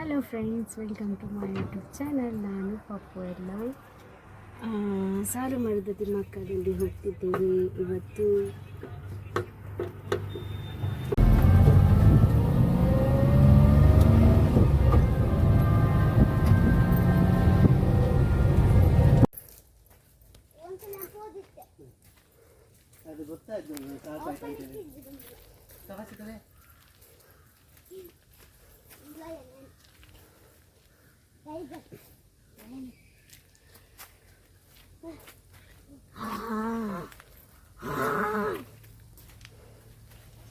Hello friends welcome to my YouTube channel ನಾನು ಪಪ್ಪು ಎಲ್ಲ ಸಾಲು ಮರದ ತಿಮ್ಮಕ್ಕದಲ್ಲಿ ಹೋಗ್ತಿದ್ದೇವೆ. ಇವತ್ತು ಅದು ಗೊತ್ತಾಯ್ತು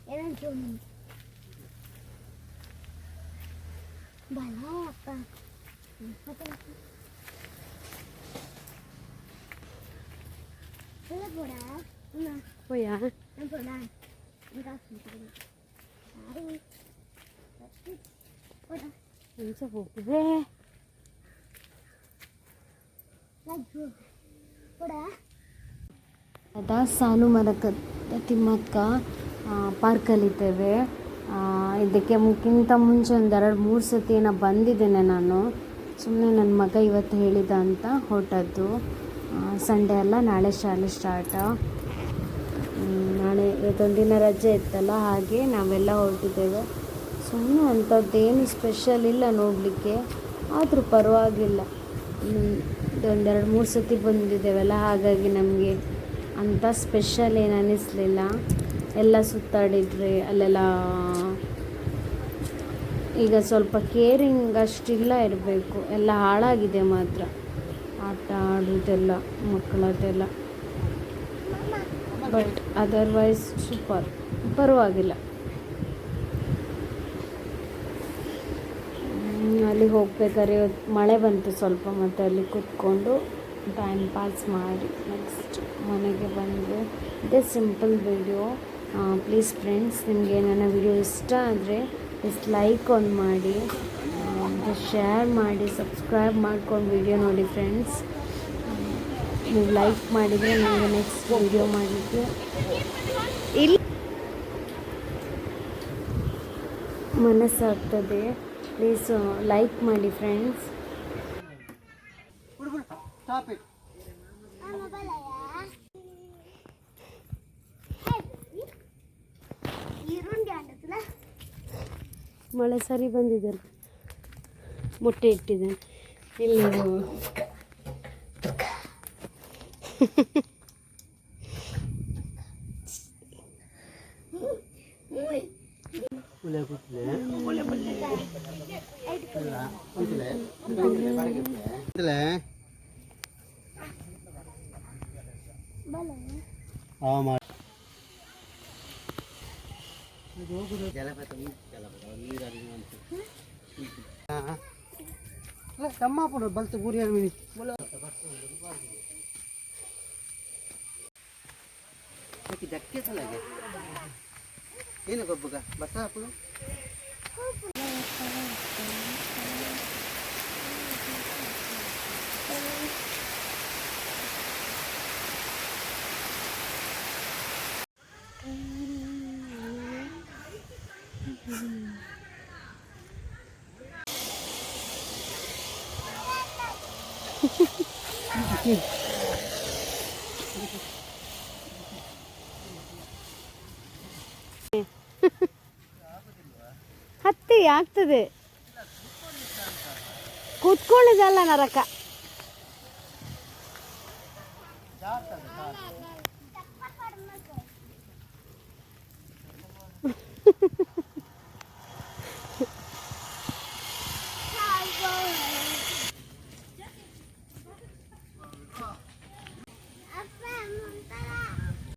얘는 좀 말라 아까 이거 보라 누나 뭐야? 이거 보라 이거 보라 보라 여기서 보고 왜? ಅದ ಸಾಲು ಮರಕ ತಿಮ್ಮಕ್ಕ ಪಾರ್ಕಲ್ಲಿದ್ದೇವೆ. ಇದಕ್ಕೆ ಮುಕ್ಕಿಂತ ಮುಂಚೆ ಒಂದು ಎರಡು ಮೂರು ಸತಿ ಏನೋ ಬಂದಿದ್ದೇನೆ ನಾನು. ಸುಮ್ಮನೆ ನನ್ನ ಮಗ ಇವತ್ತು ಹೇಳಿದ ಅಂತ ಹೊರಟದ್ದು. ಸಂಡೇ ಅಲ್ಲ, ನಾಳೆ ಶಾಲೆ ಸ್ಟಾರ್ಟ್ ನಾಳೆ ಇವತ್ತೊಂದು ದಿನ ರಜೆ ಇತ್ತಲ್ಲ, ಹಾಗೆ ನಾವೆಲ್ಲ ಹೊರಟಿದ್ದೇವೆ. ಸುಮ್ಮನೆ ಅಂಥದ್ದೇನು ಸ್ಪೆಷಲ್ ಇಲ್ಲ ನೋಡಲಿಕ್ಕೆ. ಆದರೂ ಪರವಾಗಿಲ್ಲ. ಒಂದೆರಡು ಮೂರು ಸತಿ ಬಂದಿದ್ದೇವಲ್ಲ, ಹಾಗಾಗಿ ನಮಗೆ ಅಂಥ ಸ್ಪೆಷಲ್ ಏನು ಅನ್ನಿಸ್ಲಿಲ್ಲ ಎಲ್ಲ ಸುತ್ತಾಡಿದ್ರಿ ಅಲ್ಲೆಲ್ಲ ಈಗ ಸ್ವಲ್ಪ ಕೇರಿಂಗ್ ಅಷ್ಟಿಲ್ಲ ಇರಬೇಕು. ಎಲ್ಲ ಹಾಳಾಗಿದೆ ಮಾತ್ರ. ಆಟ ಆಡೋದೆಲ್ಲ, ಮಕ್ಕಳದೆಲ್ಲ. ಬಟ್ ಅದರ್ವೈಸ್ ಸೂಪರ್ ಪರವಾಗಿಲ್ಲ. ಅಲ್ಲಿ ಹೋಗ್ಬೇಕಾದ್ರೆ ಮಳೆ ಬಂತು ಸ್ವಲ್ಪ ಮತ್ತು ಅಲ್ಲಿ ಕೂತ್ಕೊಂಡು ಟೈಮ್ ಪಾಸ್ ಮಾಡಿ ನೆಕ್ಸ್ಟ್ ಮನೆಗೆ ಬಂದು ಇದೇ ಸಿಂಪಲ್ ವಿಡಿಯೋ ಪ್ಲೀಸ್ ಫ್ರೆಂಡ್ಸ್ ನಿಮಗೆ ನನ್ನ ವಿಡಿಯೋ ಇಷ್ಟ ಆದರೆ ಪ್ಲೀಸ್ ಲೈಕ್ ಒಂದು ಮಾಡಿ ಶೇರ್ ಮಾಡಿ ಸಬ್ಸ್ಕ್ರೈಬ್ ಮಾಡ್ಕೊಂಡು ವಿಡಿಯೋ ನೋಡಿ ಫ್ರೆಂಡ್ಸ್ ನೀವು ಲೈಕ್ ಮಾಡಿದರೆ ನನಗೆ ನೆಕ್ಸ್ಟ್ ವಿಡಿಯೋ ಮಾಡಿದ್ದು. ಇಲ್ಲಿ ಮನಸ್ಸಾಗ್ತದೆ. ಪ್ಲೀಸ್ ಲೈಕ್ ಮಾಡಿ ಫ್ರೆಂಡ್ಸ್ ಮಳೆ ಸರಿ ಬಂದಿದೆ. ಮೊಟ್ಟೆ ಇಟ್ಟಿದ್ದೇನೆ. ಇಲ್ಲಿ Tapi dekat lagi. ಅಂತ ತಮ್ಮಾಪುರ ಬಲ್ತ ಗುರಿ ಮಿನಿ ದಕ್ಕೆ ಆಗ್ತದೆ. ಕೂತ್ಕೊಳ್ಳಿದಲ್ಲ ನರಕ.